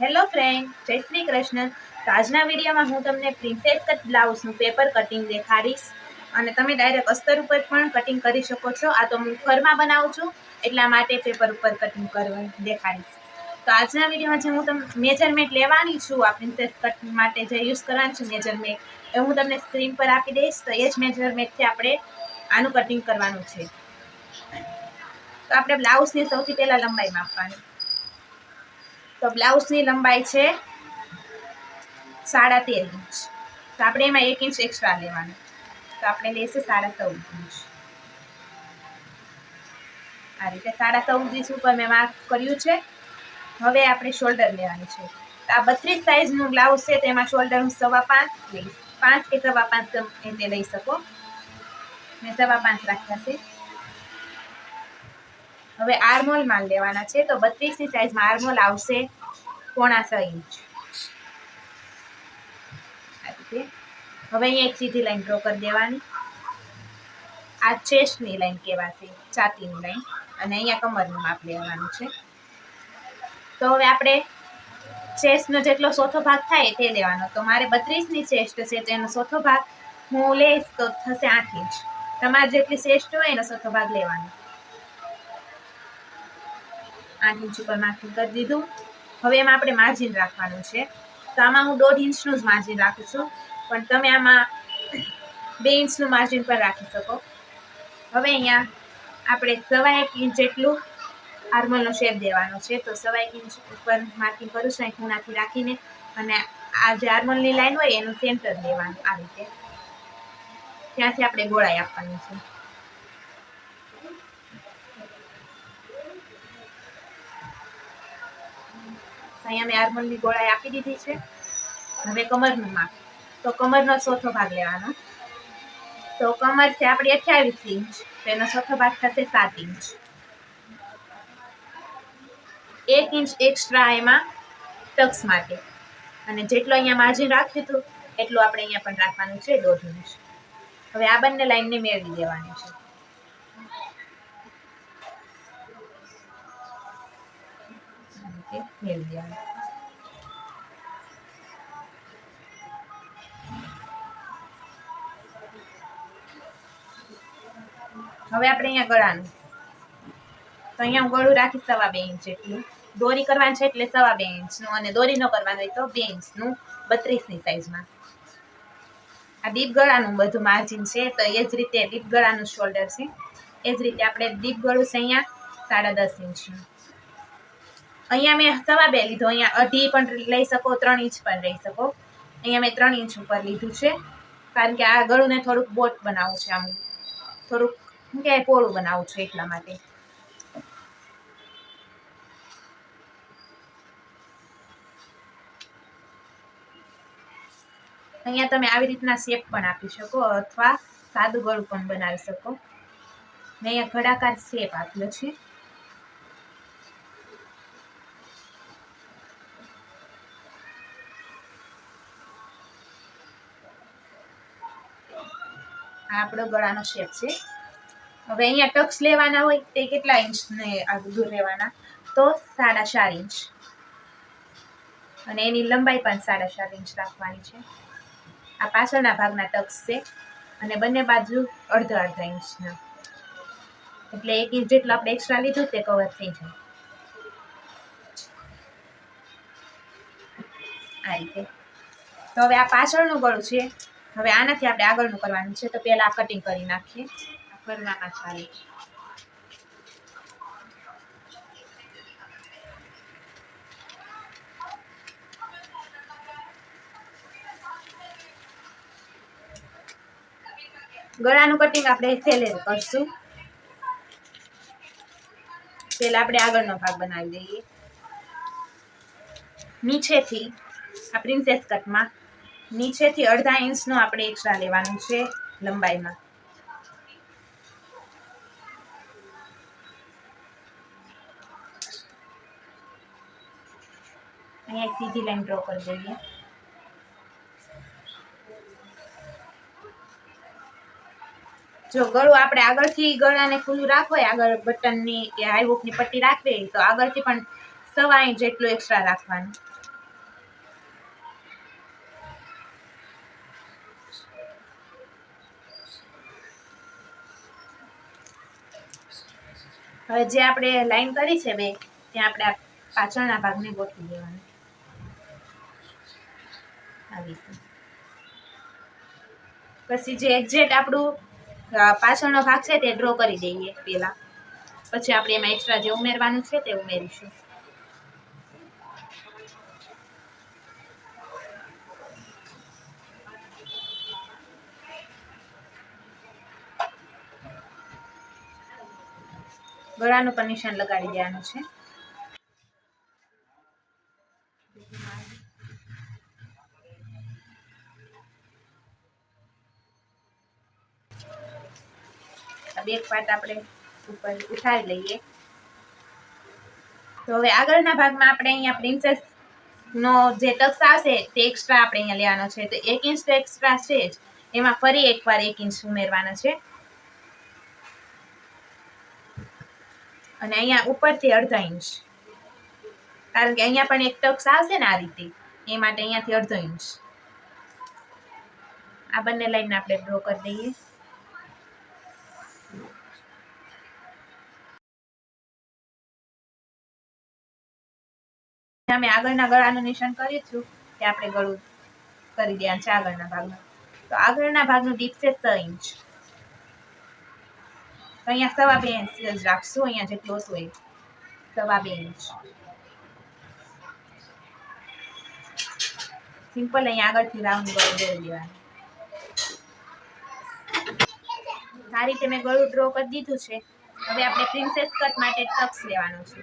Hello friend, જય શ્રી કૃષ્ણ. તો આજના વિડીયોમાં હું તમને પ્રિન્સેસ કટ બ્લાઉઝનું પેપર કટિંગ દેખાડીશ. અને તમે ડાયરેક્ટ અસ્તર ઉપર પણ કટિંગ કરી શકો છો. આ તો હું ફરમાં બનાવું છું, એટલા માટે પેપર ઉપર કટિંગ કરવા દેખાડીશ. તો આજના વિડીયોમાં જે હું તમને મેજરમેન્ટ લેવાની છું, આ પ્રિન્સેસ કટ માટે જે યુઝ કરવાની છે મેજરમેન્ટ એ હું તમને સ્ક્રીન પર આપી દઈશ. તો એ જ મેજરમેન્ટથી આપણે આનું કટિંગ કરવાનું છે. તો આપણે બ્લાઉઝની સૌથી પહેલાં લંબાઈ માપવાની. તો બ્લાઉઝની લંબાઈ છે સાડા તેર ઇંચ. તો આપણે એમાં એક ઇંચ એક્સ્ટ્રા લેવાનું. તો આપણે લેશે સાડા ચૌદ ઇંચ. આ રીતે સાડા ચૌદ ઇંચ ઉપર મેં માર્ક કર્યું છે. હવે આપણે શોલ્ડર લેવાની છે. તો આ બત્રીસ સાઇઝનું બ્લાઉઝ છે તેમાં શોલ્ડર હું સવા પાંચ લઈશ. પાંચ કે સવા પાંચ તમે લઈ શકો. મેં સવા પાંચ રાખ્યા છે. હવે આર્મોલ માલ લેવાના છે. તો બત્રીસની સાઈઝમાં આર્મોલ આવશે. પોણા છ ઇંચ. હવે અહીંયા એક સીધી લાઈન ડ્રો કરી દેવાની. આ ચેસ્ટની લાઈન કહેવાશે છાતીની લાઈન. અને અહીંયા કમરનું માપ લેવાનું છે. તો હવે આપણે ચેસ્ટનો જેટલો ચોથો ભાગ થાય તે લેવાનો. તો મારે બત્રીસની ચેસ્ટ છે, તો એનો ચોથો ભાગ હું લઈશ તો થશે આઠ ઇંચ. તમારે જેટલી ચેસ્ટ હોય એનો ચોથો ભાગ લેવાનો. આઠ ઇંચ ઉપર માર્કિંગ કરી દીધું. હવે એમાં આપણે માર્જિન રાખવાનું છે. તો આમાં હું દોઢ ઇંચનું જ માર્જિન રાખું છું. પણ તમે આમાં બે ઇંચનું માર્જિન પણ રાખી શકો. હવે અહીંયા આપણે સવા એક ઇંચ જેટલું આર્મલનો શેપ દેવાનો છે. તો સવા એક ઇંચ ઉપર માર્કિંગ કરું છું. ખૂણાથી રાખીને અને આ જે આર્મલની લાઈન હોય એનું સેન્ટર લેવાનું આ રીતે. ત્યાંથી આપણે ગોળાઈ આપવાની છે. અહીંયા મેં આર્મલની ગોળાઈ આપી દીધી છે. હવે કમરનું માપ તો કમરનો ચોથો ભાગ લેવાનો. તો કમર છે આપણી અઠ્યાવીસ ઇંચ, તો એનો ચોથો ભાગ થશે સાત ઇંચ. એક ઇંચ એક્સ્ટ્રા એમાં ટક્સ માટે. અને જેટલો અહીંયા માર્જિન રાખ્યું હતું, એટલું આપણે અહીંયા પણ રાખવાનું છે દોઢ ઇંચ. હવે આ બંને લાઈનને મેળવી દેવાની છે. રીતે મેળવી હવે આપણે અહીંયા ગળાનું. તો અહીંયા હું ગળું રાખી સવા બે ઇંચ જેટલું. દોરી કરવાની છે એટલે સવા બે ઇંચનું અને દોરી ન કરવાનું હોય તો બે ઇંચનું બત્રીસની સાઈઝમાં. આ દીપ ગળાનું બધું માર્જિન છે, તો એ જ રીતે દીપ ગળાનું શોલ્ડર છે. એ જ રીતે આપણે દીપ ગળું છે અહીંયા સાડા દસ ઇંચનું. અહીંયા મેં સવા બે લીધો. અહીંયા અઢી પણ લઈ શકો, ત્રણ ઇંચ પણ લઈ શકો. અહીંયા મેં ત્રણ ઇંચ ઉપર લીધું છે. કારણ કે આ ગળુંને થોડુંક બોટ બનાવવું છે આમ. થોડુંક શું કહેવાય, પોળું બનાવવું છે એટલા માટે. અહીંયા તમે આવી રીતના શેપ પણ આપી શકો અથવા સાદું ગળું પણ બનાવી શકો. મેં અહીંયા ઘડાકાર શેપ આપ્યો છે. આપણો ગળાનો શેપ છે. હવે અહીંયા ટક્સ લેવાના હોય તે કેટલા ઇંચને આગળ દૂર લેવાના તો સાડા ચાર ઇંચ અને એની લંબાઈ પણ સાડા ચાર ઇંચ રાખવાની છે. આ પાછળના ભાગના ટક્સ છે અને બંને બાજુ અડધા અડધા ઇંચના એટલે એક ઇંચ જેટલું આપણે એક્સ્ટ્રા લીધું તે કવર થઈ જાય. આ રીતે. તો હવે આ પાછળનું ગળું છે. હવે આનાથી આપણે આગળનું કરવાનું છે, તો પહેલાં કટિંગ કરી નાખીએ. કરવાના ચાલે ગળાનું કટિંગ આપણે છેલ્લે કરશું. પહેલાં આપણે આગળનો ભાગ બનાવી દઈએ. નીચેથી આ પ્રિન્સેસ કટમાં નીચેથી અડધા ઇંચનો આપણે એક્સ્ટ્રા લેવાનું છે લંબાઈમાં. અહીંયા સીધી લાઈન ડ્રો કરી દઈએ. જો ગળું આપણે આગળથી ગળાને ખુલ્લું રાખવું હોય આગળ બટનની કે હાઈવુકની પટ્ટી રાખવી તો આગળથી પણ સવા ઇંચ જેટલું એક્સ્ટ્રા રાખવાનું. હવે જે આપણે લાઈન કરી છે બે ત્યાં આપણે પાછળના ભાગને ગોઠવી દેવાનો. આવી પછી જે એક્ઝેક્ટ આપણું પાછળનો ભાગ છે તે ડ્રો કરી દઈએ પહેલાં. પછી આપણે એમાં એક્સ્ટ્રા જે ઉમેરવાનું છે તે ઉમેરીશું. ગળાનું પણ નિશાન લગાડી દેવાનું છે. બે પાર્ટ આપણે ઉપર ઉઠાવી લઈએ. તો હવે આગળના ભાગમાં આપણે અહીંયા પ્રિન્સેસ નો જે ટક્સ આવશે તે એક્સ્ટ્રા આપણે અહીંયા લેવાનો છે. તો એક ઇંચ તો એક્સ્ટ્રા છે જ. એમાં ફરી એકવાર એક ઇંચ ઉમેરવાનો છે. અને અહીંયા ઉપરથી અડધા ઇંચ. કારણ કે અહીંયા પણ એક ટક્સ આવશે ને આ રીતે. એ માટે અહીંયાથી અડધો ઇંચ. આ બંને લાઈન આપણે ડ્રો કરી દઈએ. અમે આગળના ગળાનું નિશાન કર્યું છું તે આપણે ગળું કરી દઈએ છે આગળના ભાગમાં. તો આગળના ભાગનું ડીપ છે છ ઇંચ. તો અહીંયા સવા બે ઇંચ જ રાખશું, અહીંયા જેટલો હોય સવા બે ઇંચ સિમ્પલ અહીંયા આગળથી રાઉન્ડ ગળું દોરી દેવાનું. આ રીતે મેં ગળું ડ્રો કરી દીધું છે. હવે આપણે પ્રિન્સેસ કટ માટે ટક્સ લેવાનો છે.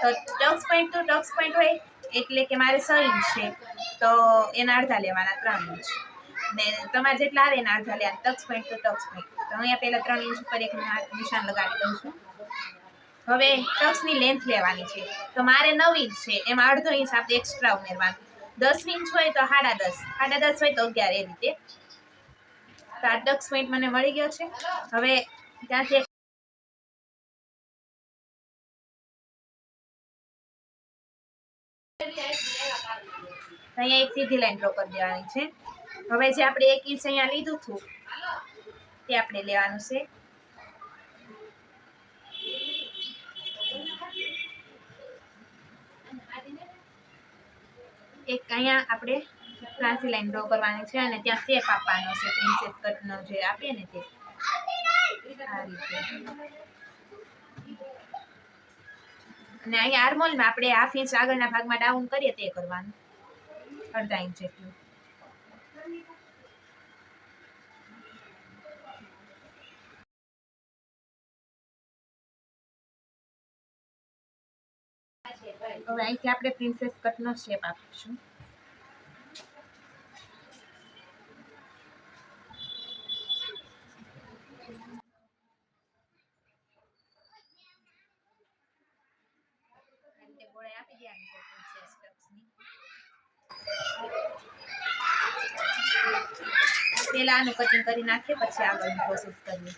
તો ટક્સ પોઈન્ટ તો ટક્સ પોઈન્ટ હોય એટલે કે મારે છ ઇંચ છે. તો એના અડધા લેવાના ત્રણ ઇંચ ને તમારે જેટલા આવે એના અડધા લેવાના. ટક્સ પોઈન્ટ તો ટક્સ પોઈન્ટ તો અહીંયા પહેલા ત્રણ ઇંચ ઉપર એક નિશાન લગાવી દઉં છું. હવે ટક્સની લેન્થ લેવાની છે. તો મારે નવ ઇંચ છે, એમાં અડધો ઇંચ આપણે એક્સ્ટ્રા ઉમેરવાનું. દસ ઇંચ હોય તો સાડા દસ. સાડા દસ હોય તો અગિયાર એ રીતે. તો આ ટક્સ પોઈન્ટ મને મળી ગયો છે. હવે ત્યાંથી અહીંયા એક સીધી લાઈન ડ્રો કરી દેવાની છે. હવે જે આપણે એક ઇંચ અહીંયા લીધું હતું તે આપણે લેવાનું છે. એક અહીંયા આપણે ત્રાસી લાઈન ડ્રો કરવાની છે અને ત્યાં શેપ આપવાનો છે. પ્રિન્સેસ કટનો જે આપીએ ને તે. આ રીતે. અને અહીંયા આર્મોલમાં આપણે હાફ ઇંચ આગળના ભાગમાં ડાઉન કરીએ તે કરવાનું. અડધા ઇંચ જેટલું. હવે અહીંથી આપણે પ્રિન્સેસ કટનો શેપ આપીશું આ રીતે ગોળાઈ આપી દેવાની છે princess cuts ની. પહેલા આનું કટિંગ કરી નાખીએ પછી આગળની પ્રોસેસ કરીએ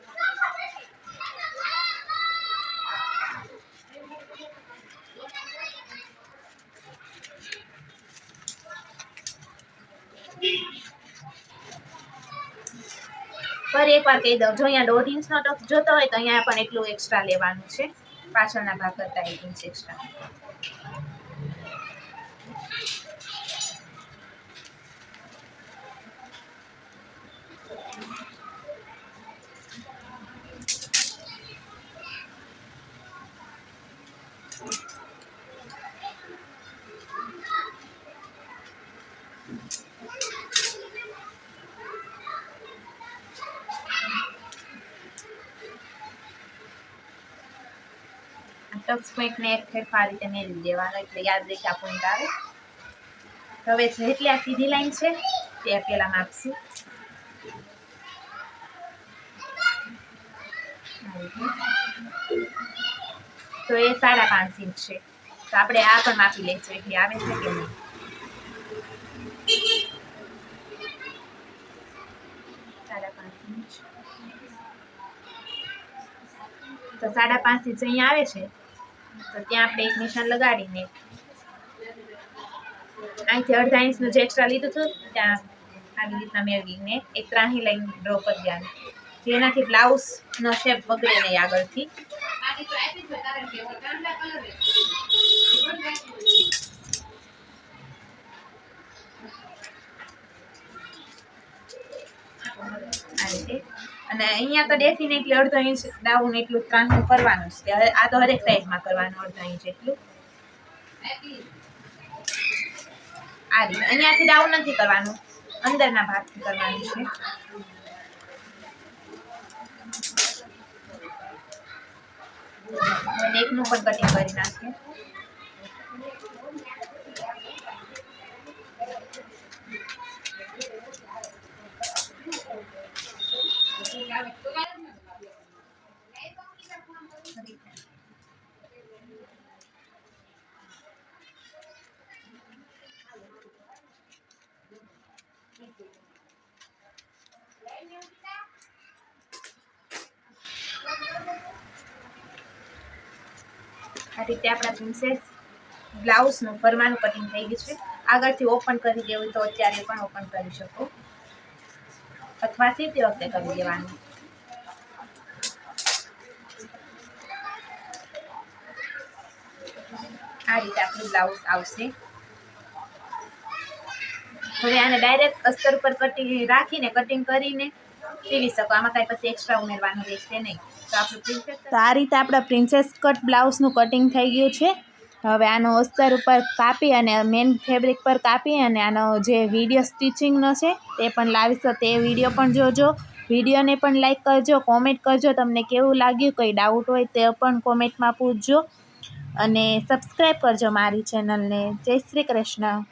ફરી એકવાર કહી દઉં, જો અહીંયા દોઢ ઇંચનો ટફ જોતો હોય તો અહીંયા પણ એટલું એક્સ્ટ્રા લેવાનું છે. પાછળના ભાગ કરતાં એક ઇંચ એક્સ્ટ્રા ટક્સ પોઈન્ટને એક ફેરફાર રીતે મેળવી દેવાનો, એટલે યાદ રહે કે આ પોઈન્ટ આવે. હવે જેટલી આ સીધી લાઈન છે, તે પેલા માપશું. તો એ સાડા પાંચ ઇંચ છે. તો આપણે આ પણ માપી લઈશું, એટલે આવે છે કે નહીં? સાડા પાંચ ઇંચ તો સાડા પાંચ ઇંચ અહીંયા આવે છે? તો ત્યાં આપણે એક નિશાન લગાડીને અહીંથી અડધા ઇંચનું જે એક્સ્ટ્રા લીધું હતું, ત્યાં આવી રીતના મેળવીને એક ત્રાહી લાઈન ડ્રો કરી દેવાની. જેનાથી બ્લાઉઝનો શેપ બગડે નહીં આગળથી. આ રીતે અને અહીંયા તો ડેફિનેટલી અડધો ઇંચ ડાઉન એટલું ત્રાંસું કરવાનું છે. આ તો હરેક સાઈઝમાં કરવાનું, અડધો ઇંચ એટલું. આ રીતે અહીંયાથી ડાઉન નથી કરવાનું. અંદરના ભાગથી કરવાનું છે. નેકનું પણ કટિંગ કરી નાખીએ. આ રીતે આપણા પ્રિન્સેસ બ્લાઉઝનું ફરવાનું કટિંગ થઈ ગયું છે. આગળથી ઓપન કરી દેવું તો અત્યારે પણ ઓપન કરી શકો. અથવા સીધી વખતે કરી દેવાનું. આ રીતે આપણું બ્લાઉઝ આવશે. હવે આને ડાયરેક્ટ અસ્તર ઉપર કટિંગ રાખીને કટિંગ કરીને સીવી શકો. આમાં કાંઈ પછી એક્સ્ટ્રા ઉમેરવાનું રહેશે નહીં. તો આપણું પ્રિન્સેસ તો આ રીતે આપણા પ્રિન્સેસ કટ બ્લાઉઝનું કટિંગ થઈ ગયું છે. હવે આનો અસ્તર ઉપર કાપી અને મેન ફેબ્રિક પર કાપી અને આનો જે વીડિયો સ્ટિચિંગનો છે, તે પણ લાવીશ. તે વીડિયો પણ જોજો. વિડીયોને પણ લાઈક કરજો કોમેન્ટ કરજો. તમને કેવું લાગ્યું, કંઈ ડાઉટ હોય તે પણ કોમેન્ટમાં પૂછજો. અને સબસ્ક્રાઈબ કરજો મારી ચેનલને જય શ્રી કૃષ્ણ.